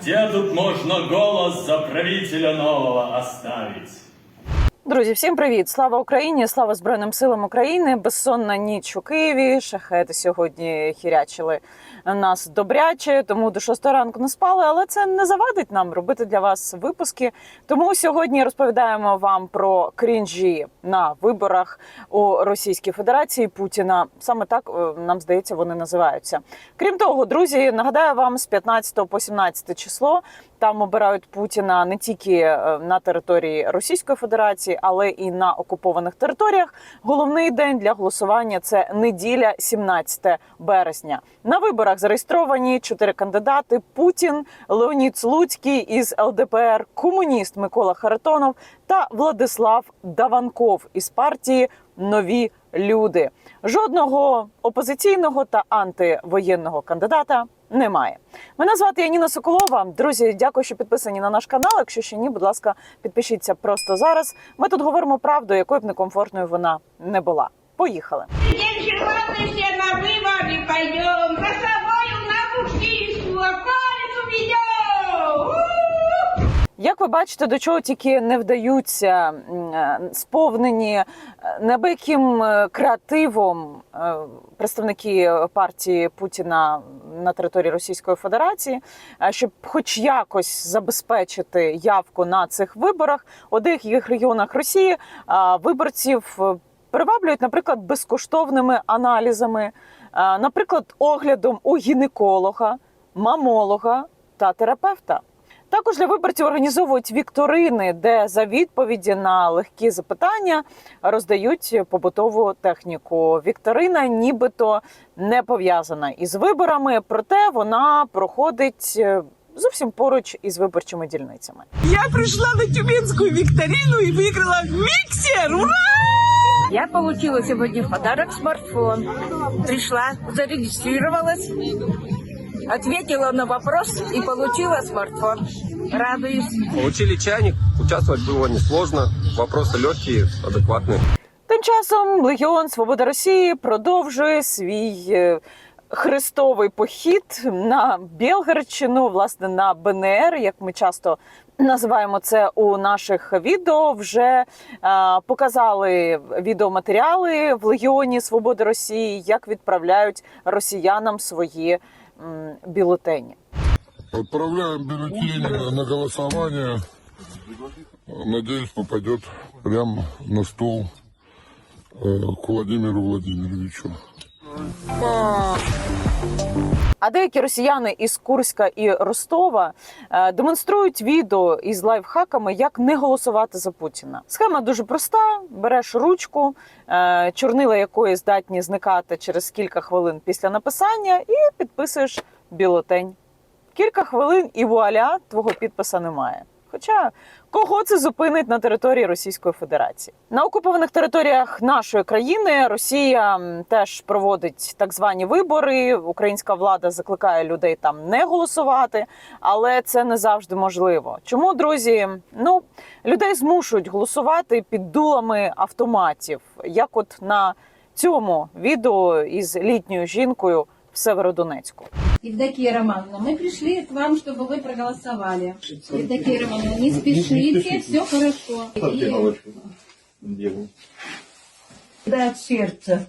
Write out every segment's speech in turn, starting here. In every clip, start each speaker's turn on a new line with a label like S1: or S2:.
S1: Где тут можно голос за правителя нового оставить?
S2: Друзі, всім привіт! Слава Україні! Слава Збройним силам України! Безсонна ніч у Києві. Шахети сьогодні хірячили нас добряче, тому до 6 ранку не спали. Але це не завадить нам робити для вас випуски. Тому сьогодні розповідаємо вам про крінжі на виборах у Російській Федерації Путіна. Саме так е, нам здається, вони називаються. Крім того, друзі, нагадаю вам з 15 по 17 число. Там обирають Путіна не тільки е, на території Російської Федерації, але і на окупованих територіях. Головний день для голосування це неділя, 17 березня. На виборах зареєстровані чотири кандидати: Путін, Леонід Слуцький із ЛДПР, комуніст Микола Харитонов та Владислав Даванков із партії Нові люди. Жодного опозиційного та антивоєнного кандидата немає. Мене звати Яніна Соколова. Друзі, дякую, що підписані на наш канал. Якщо ще ні, будь ласка, підпишіться просто зараз. Ми тут говоримо правду, якою б некомфортною вона не була. Поїхали.
S3: День червоный все на выборы пойдем, за собою на буксирскую околицу ведем.
S2: Як ви бачите, до чого тільки не вдаються е, сповнені е, небиким е, креативом представники партії Путіна на території Російської Федерації, щоб хоч якось забезпечити явку на цих виборах у деяких регіонах Росії виборців приваблюють, наприклад, безкоштовними аналізами, наприклад, оглядом у гінеколога, мамолога та терапевта. Також для виборців організовують вікторини, де за відповіді на легкі запитання роздають побутову техніку. Вікторина нібито не пов'язана із виборами, проте вона проходить е, зовсім поруч із виборчими дільницями.
S4: Я пришла на тюменскую викторину и выиграла миксер! Ура!
S5: Я получила сегодня в подарок смартфон. Пришла, зарегистрировалась, ответила на вопрос и получила смартфон. Радуюсь.
S6: Получили чайник, участвовать было несложно, вопросы легкие, адекватные.
S2: Тим часом Легіон Свобода Росії продовжує свій е, хрестовий похід на Білгородщину, власне, на БНР, як ми часто називаємо це у наших відео. Вже е, показали відеоматеріали в Легіоні Свободи Росії, як відправляють росіянам свої м, бюлетені.
S7: Отправляем бюллетень на голосование. Надеюсь, попадет прямо на стол э, к Владимиру Владимировичу.
S2: А деякі росіяни із Курська і Ростова е, демонструють відео із лайфхаками, як не голосувати за Путіна. Схема дуже проста: береш ручку, е, чорнила якої здатні зникати через кілька хвилин після написання, і підписуєш бюлетень. Кілька хвилин і вуаля, твого підписа немає. Хоча кого це зупинить на території Російської Федерації? На окупованих територіях нашої країни Росія теж проводить так звані вибори. Українська влада закликає людей там не голосувати, але це не завжди можливо. Чому друзі? Ну людей змушують голосувати під дулами автоматів, як от на цьому відео із літньою жінкою в Северодонецьку.
S8: Евдокия Романовна, мы пришли к вам, чтобы вы проголосовали. Евдокия Романовна, не спешите, все хорошо. И- Да, от сердца.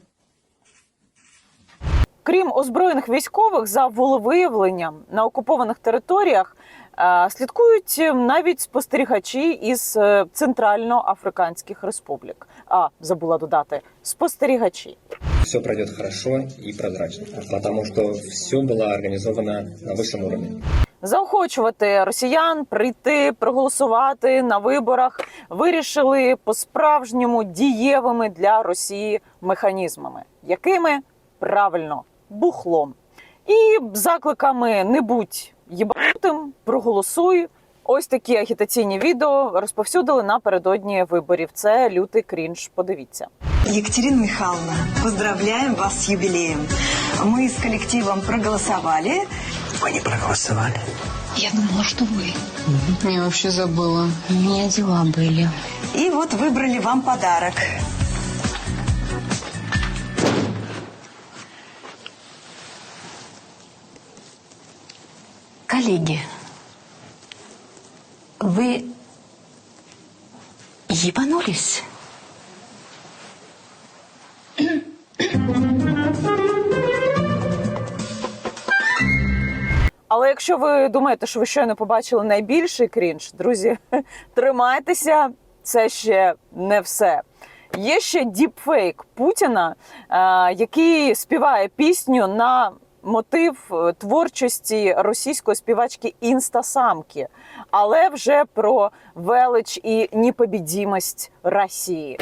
S2: Крім озброєних військових, за волевиявленням на окупованих територіях е, слідкують навіть спостерігачі із е, центральноафриканських республік. А забула додати спостерігачі.
S9: все пройдет хорошо и прозрачно, потому что все было организовано на высшем уровне.
S2: Заохочувати росіян прийти проголосувати на виборах вирішили по-справжньому дієвими для Росії механізмами, якими правильно бухлом і закликами не будь їбатим, проголосуй. Ось такі агітаційні відео розповсюдили напередодні виборів. Це лютий крінж. Подивіться.
S10: Екатерина Михайловна, поздравляем вас с юбилеем. Мы с коллективом проголосовали.
S9: Вы не проголосовали.
S11: Я думала, что вы. Я вообще забыла. У меня дела были.
S10: И вот выбрали вам подарок.
S11: Коллеги, вы ебанулись?
S2: Але якщо ви думаєте, що ви щойно побачили найбільший крінж, друзі, тримайтеся, це ще не все. Є ще діпфейк Путіна, е, який співає пісню на мотив е, творчості російської співачки Інстасамки, але вже про велич і непобідімость Росії.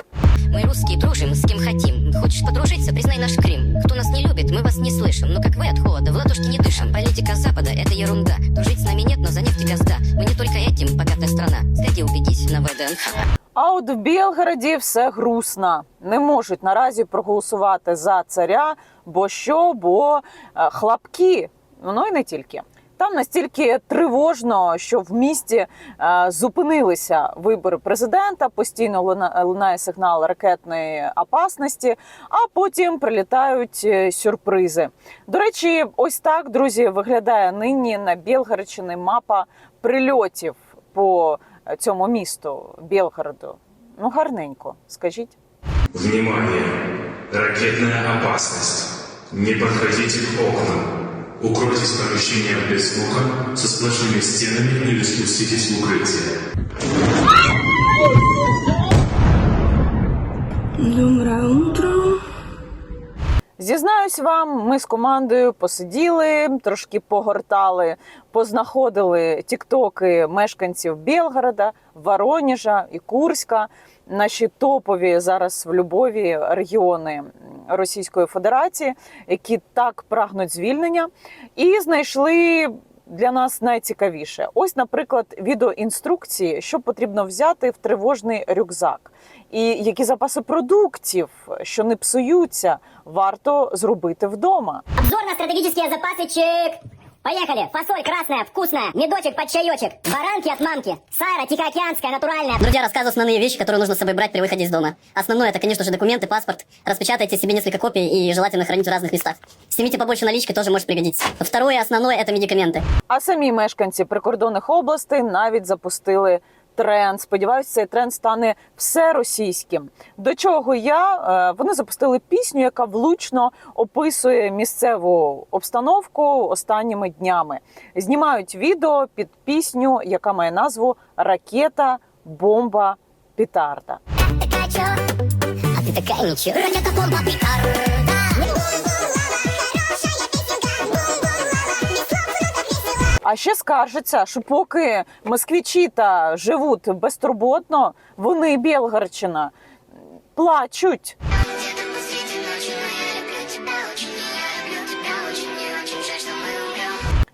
S12: Мы русские дружим с кем хотим. Хочешь подружиться, признай наш Крым. Кто нас не любит, мы вас не слышим. Но как вы от холода в ладошки не дышим. Политика Запада — это ерунда. Дружить с нами нет, но за нефть и газда. Мы не только этим богатая страна. Сходи убедись на ВДНХ.
S2: А от в Білгороді все грустно. Не можуть наразі проголосувати за царя, бо що, бо е, хлопки. Ну і не тільки. Там настільки тривожно, що в місті е, зупинилися вибори президента, постійно лунає сигнал ракетної опасності, а потім прилітають е, сюрпризи. До речі, ось так, друзі, виглядає нині на Білгородщини мапа прильотів по е, цьому місту Білгороду. Ну, гарненько, скажіть.
S13: Внимание! Ракетная опасность. Не подходите к окнам. Укройтесь в помещениях без окон со сплошными стенами или спуститесь в укрытие.
S4: Доброе утро.
S2: Зізнаюсь вам, ми з командою посиділи, трошки погортали, познаходили тіктоки мешканців Білгорода, Воронежа і Курська, наші топові зараз в любові регіони Російської Федерації, які так прагнуть звільнення, і знайшли. Для нас найцікавіше. Ось, наприклад, відеоінструкції, що потрібно взяти в тривожний рюкзак, і які запаси продуктів, що не псуються, варто зробити вдома.
S12: Обзор на стратегические запасы чек. Поехали. Фасоль красная, вкусная. Медочек под чаечек. Баранки от мамки. Сайра тихоокеанская, натуральная. Друзья, рассказываю основные вещи, которые нужно с собой брать при выходе из дома. Основное это, конечно же, документы, паспорт. Распечатайте себе несколько копий и желательно хранить в разных местах. Снимите побольше налички, тоже может пригодиться. Второе, основное это медикаменты.
S2: А самі мешканці прикордонних областей навіть запустили тренд. Сподіваюся, цей тренд стане все російським. До чого я Е, вони запустили пісню, яка влучно описує місцеву обстановку останніми днями. Знімають відео під пісню, яка має назву Ракета, бомба, петарда.
S12: А ты такая ничего. Ракета, бомба, петарда.
S2: А ще скаржаться, що поки москвичі та живуть безтурботно, вони Білгородщина плачуть.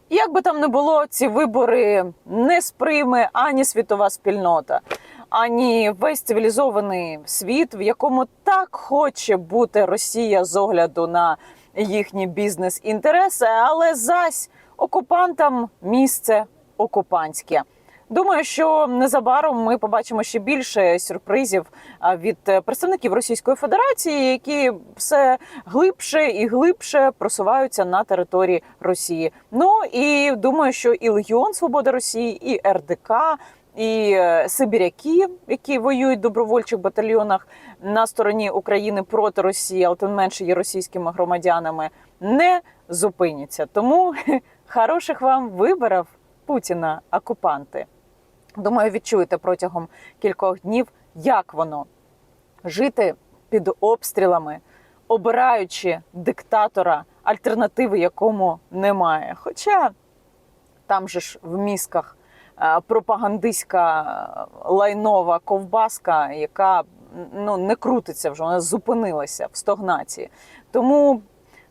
S2: Як би там не було, ці вибори не сприйме ані світова спільнота, ані весь цивілізований світ, в якому так хоче бути Росія з огляду на їхні бізнес-інтереси, але зась окупантам місце окупантське. Думаю, що незабаром ми побачимо ще більше сюрпризів від е, представників Російської Федерації, які все глибше і глибше просуваються на території Росії. Ну і думаю, що і Легіон Свободи Росії, і РДК. І е, сибіряки, які воюють в добровольчих батальйонах на стороні України проти Росії, але тим менше є російськими громадянами, не зупиняться. Тому хороших вам виборів Путіна, окупанти. Думаю, відчуєте протягом кількох днів, як воно жити під обстрілами, обираючи диктатора, альтернативи якому немає. Хоча там же ж в мізках е, пропагандистська е, лайнова ковбаска, яка ну, не крутиться вже, вона зупинилася в стогнації. Тому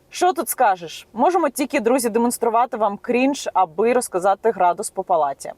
S2: що тут скажеш? Можемо тільки, друзі, демонструвати вам крінж, аби розказати градус по палаті.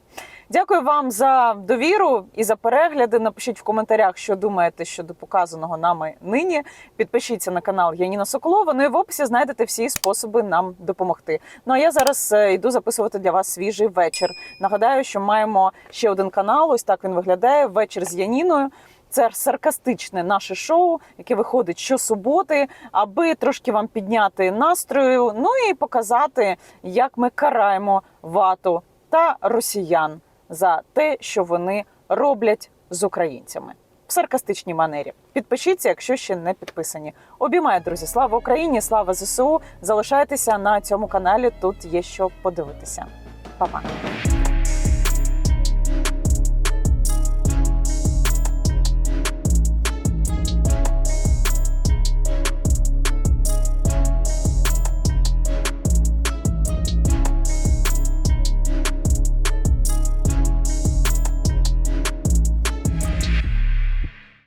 S2: Дякую вам за довіру і за перегляди. Напишіть в коментарях, що думаєте щодо показаного нами нині. Підпишіться на канал Яніна Соколова. Ну і в описі знайдете всі способи нам допомогти. Ну а я зараз е, йду записувати для вас свіжий вечір. Нагадаю, що маємо ще один канал. Ось так він виглядає. Вечір з Яніною. Це саркастичне наше шоу, яке виходить щосуботи, аби трошки вам підняти настрою, ну і показати, як ми караємо вату та росіян за те, що вони роблять з українцями в саркастичній манері. Підпишіться, якщо ще не підписані. Обіймаю, друзі, слава Україні, слава ЗСУ. Залишайтеся на цьому каналі. Тут є що подивитися. Па-па.